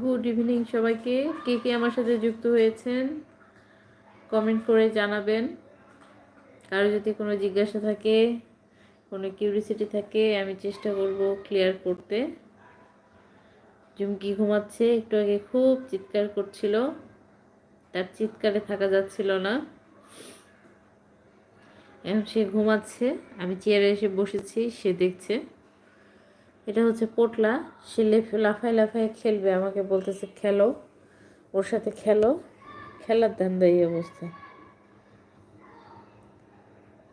Good evening সবাইকে। কে কে আমার সাথে যুক্ত হয়েছেন কমেন্ট করে জানাবেন। কারও যদি কোনো জিজ্ঞাসা থাকে, কোনো কিউরিসিটি থাকে, আমি চেষ্টা করব ক্লিয়ার করতে। জুমকি ঘুমাচ্ছে, একটু আগে খুব চিৎকার করছিল। তার চিৎকারে থাকা যাচ্ছিল না। এখন সে ঘুমাচ্ছে, আমি চেয়ারে এসে বসেছি, সে দেখছে। এটা হচ্ছে পোটলা। সে লেফ- লাফায় লাফায় খেলবে, আমাকে বলতেছে, খেলো, ওর সাথে খেলো। খেলার ধান্দা এই অবস্থা।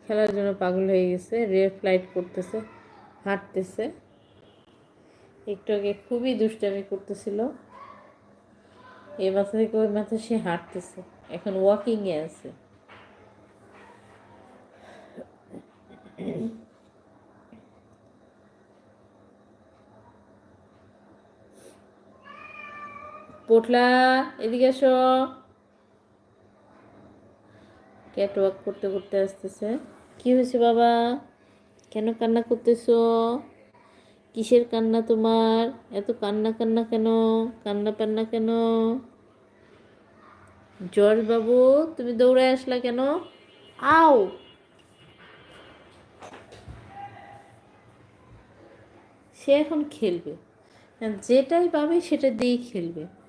খেলার জন্য পাগল হয়ে গেছে রে ফ্লাইট করতেছে, হাঁটতেছে। একটু আগে খুবই দুষ্টামি করতেছিল। এই মাথা থেকে ওই মাথা সে হাঁটতেছে। এখন ওয়াকিংয়ে আছে। পোটলা, এদিকে এসো। ক্যাট ওয়াক করতে করতে আসতেছে। কি হয়েছে বাবা? কেন কান্না করতেছো? কিসের কান্না তোমার? এত কান্না কান্না কেন? কান্না পান্না কেন? জর্জ বাবু, তুমি দৌড়ায় আসলা কেন? আও! সে এখন খেলবে। যেটাই পাবে সেটা দিয়েই খেলবে।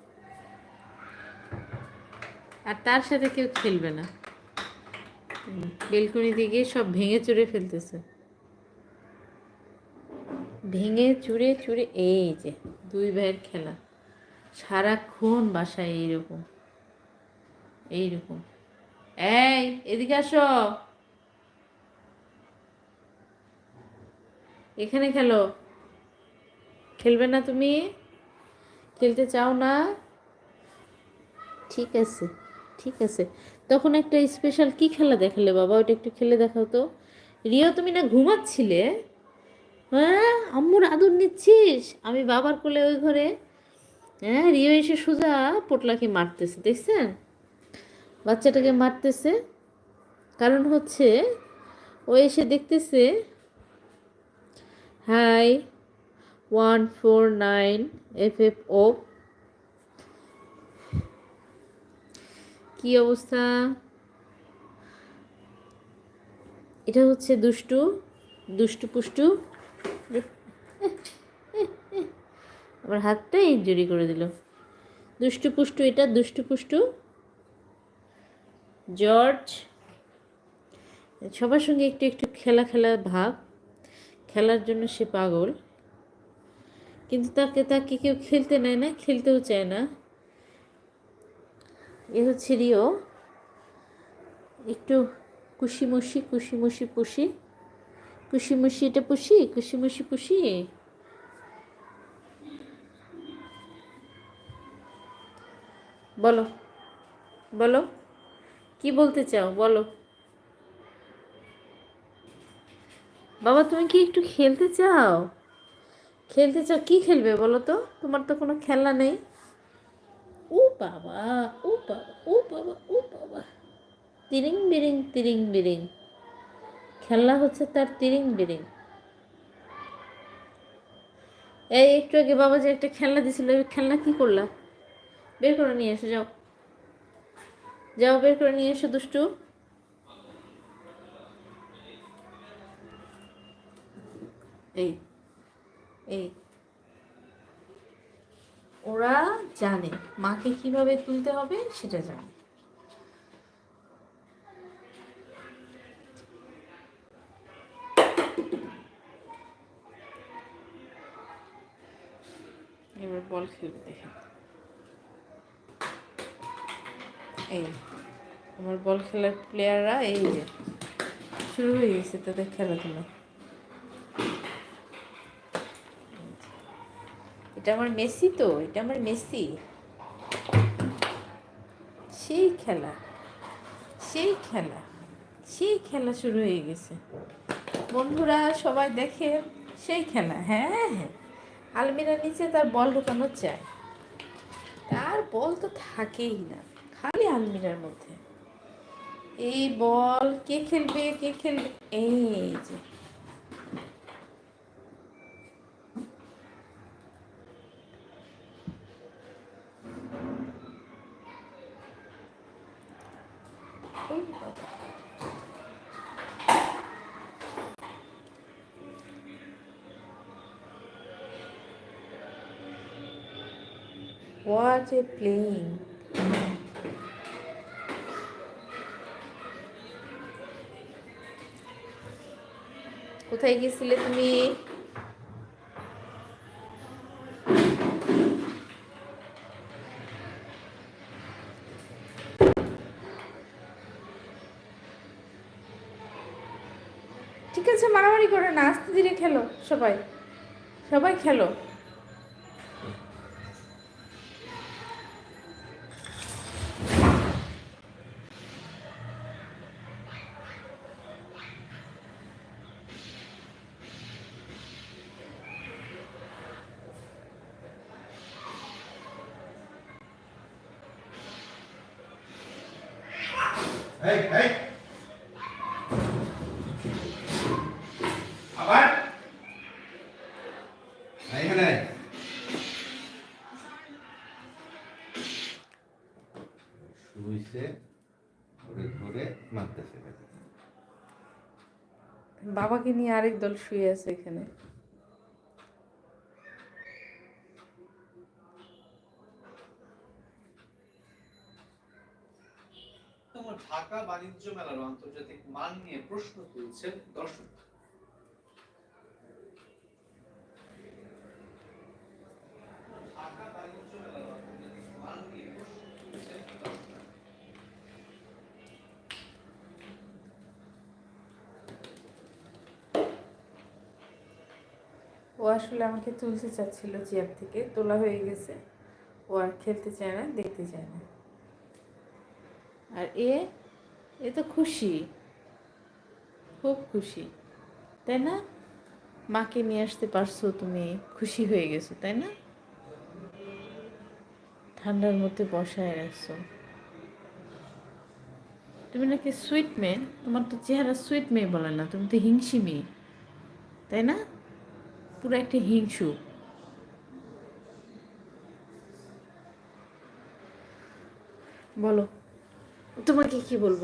আর তার সাথে কেউ খেলবে না। বেলকনি থেকে সব ভেঙে চুরে ফেলতেছে। ভেঙে চুরে চুরে, এই যে দুই ভাইয়ের খেলা। সারাক্ষণ বাসায় এইরকম এইরকম। এই, এদিকে আসো। এখানে খেলো। খেলবে না তুমি? খেলতে চাও না? ঠিক আছে। ঠিক আছে। তখন একটা স্পেশাল কি খেলা দেখালে বাবা? ওটা একটু খেলে দেখাও তো। রিয়া, তুমি না ঘুমাচ্ছিলে? হ্যাঁ আম্মুর আদর নিচ্ছিস? আমি বাবার কোলে ওই ঘরে। হ্যাঁ রিয়া এসে সোজা পোটলাকে মারতেছে, দেখছেন? বাচ্চাটাকে মারতেছে। কারণ হচ্ছে, ও এসে দেখতেছে hi one four nine F F ও কি অবস্থা? এটা হচ্ছে দুষ্টু দুষ্টু পুষ্টু। আমার হাতটা ইঞ্জুরি করে দিল। দুষ্টু পুষ্টু এটা, দুষ্টু পুষ্টু। জর্জ, সবার সঙ্গে একটু একটু খেলা খেলা ভাব। খেলার জন্য সে পাগল। কিন্তু তাকে তাকে কেউ খেলতে নেয় না, খেলতেও চায় না। এ হচ্ছে রিও। একটু কুশিমুশি কুশিমুশি পুষি কুশিমুশি এটা পুষি কুশিমুশি পুষি বলো বলো। কি বলতে চাও? বলো। বাবা, তুমি কি একটু খেলতে চাও? খেলতে চাও? কি খেলবে বলো তো? তোমার তো কোনো খেলা নেই। বাবা, ও বাবা ও বাবা ও বাবা। তিরিং বিরিং তিরিং বিরিং। খেলনা হচ্ছে তার তিরিং বিরিং। এই, একটু আগে বাবা যে একটা খেলনা দিছিল, ওই খেলনা কি করলা? বের করে নিয়ে এসো, যাও। যাও, বের করে নিয়ে এসো, দুষ্টু। এই এই। ওরা জানে মাকে কীভাবে তুলতে হবে সেটা জানে। এবার বল খেলবে এই, আমার বল খেলার প্লেয়াররা এই যে, শুরু হয়ে গেছে, তাদের খেলাধুলা। এটা আমার মেসি তো, এটা আমার মেসি। সেই খেলা সেই খেলা সেই খেলা শুরু হয়ে গেছে। বন্ধুরা সবাই দেখে, সেই খেলা হ্যাঁ হ্যাঁ। আলমিরার নিচে তার বল ঢুকানো চায়। তার বল তো থাকেই না, খালি আলমিরার মধ্যে। এই বল কে খেলবে কে খেলবে? এই যে What a playing. কোথায় গেছিলে তুমি? ঠিক আছে, মারামারি করে না, আস্তে ধীরে খেলো সবাই। সবাই খেলো। মারতেছে। বাবাকে নিয়ে আরেক দল শুয়ে আছে এখানে। ঢাকা বাণিজ্য মেলার আন্তর্জাতিক মান নিয়ে প্রশ্ন তুলছেন দর্শক। ও আসলে আমাকে তুলতে চাচ্ছিল চেয়ার থেকে, তোলা হয়ে গেছে। ও আর খেলতে চায় না, দেখতে চায় না। আর এ এ তো খুশি। খুব খুশি। তাই না? মাকে নিয়ে আসতে পারছ তুমি, খুশি হয়ে গেছো, তাই না? ঠান্ডার মধ্যে বসায় রাখছো। তুমি নাকি সুইট মেয়ে? তোমার তো চেহারা সুইট মেয়ে বলে না, তুমি তো হিংসি মেয়ে, তাই না? পুরো একটা হিংসু। বলো। তোমাকে কি বলব?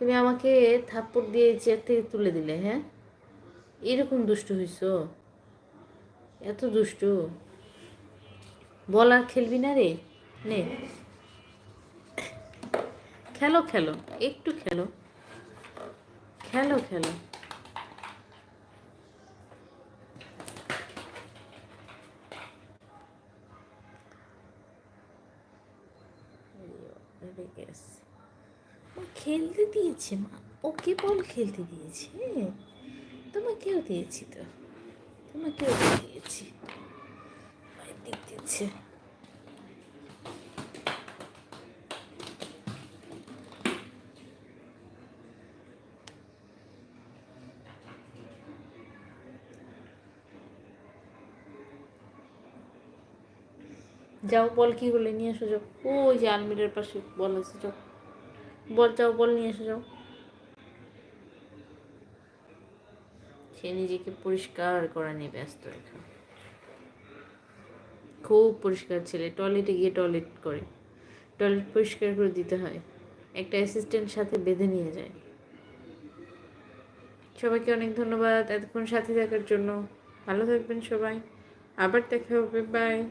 তুমি আমাকে থাপ্পড় দিয়ে চেয়ার থেকে তুলে দিলে হ্যাঁ? এরকম দুষ্টু হইছ? এত দুষ্টু? বল আর খেলবি না রে? নে। খেলো খেলো, একটু খেলো। খেলো খেলো রেগে গেছে মা খেলতে দিয়েছে মা। ওকে বল খেলতে দিয়েছে? তোমাকেও দিয়েছি তো। তোমাকেও দিয়েছি। দিচ্ছে। যাও বল কি হলে, নিয়ে আসো যাও। ওই যে আলমিরার পাশে বল আছে, যাও। বল যাও বল, নিয়ে এসো যাও। সে নিজেকে পরিষ্কার করা নিয়ে ব্যস্ত এখন। খুব পরিষ্কার ছেলে টয়লেটে গিয়ে টয়লেট করে। টয়লেট পরিষ্কার করে দিতে হয়। একটা অ্যাসিস্ট্যান্ট সাথে বেঁধে নিয়ে যায়। সবাইকে অনেক ধন্যবাদ এতক্ষণ সাথে থাকার জন্য। ভালো থাকবেন সবাই। আবার দেখা হবে বাই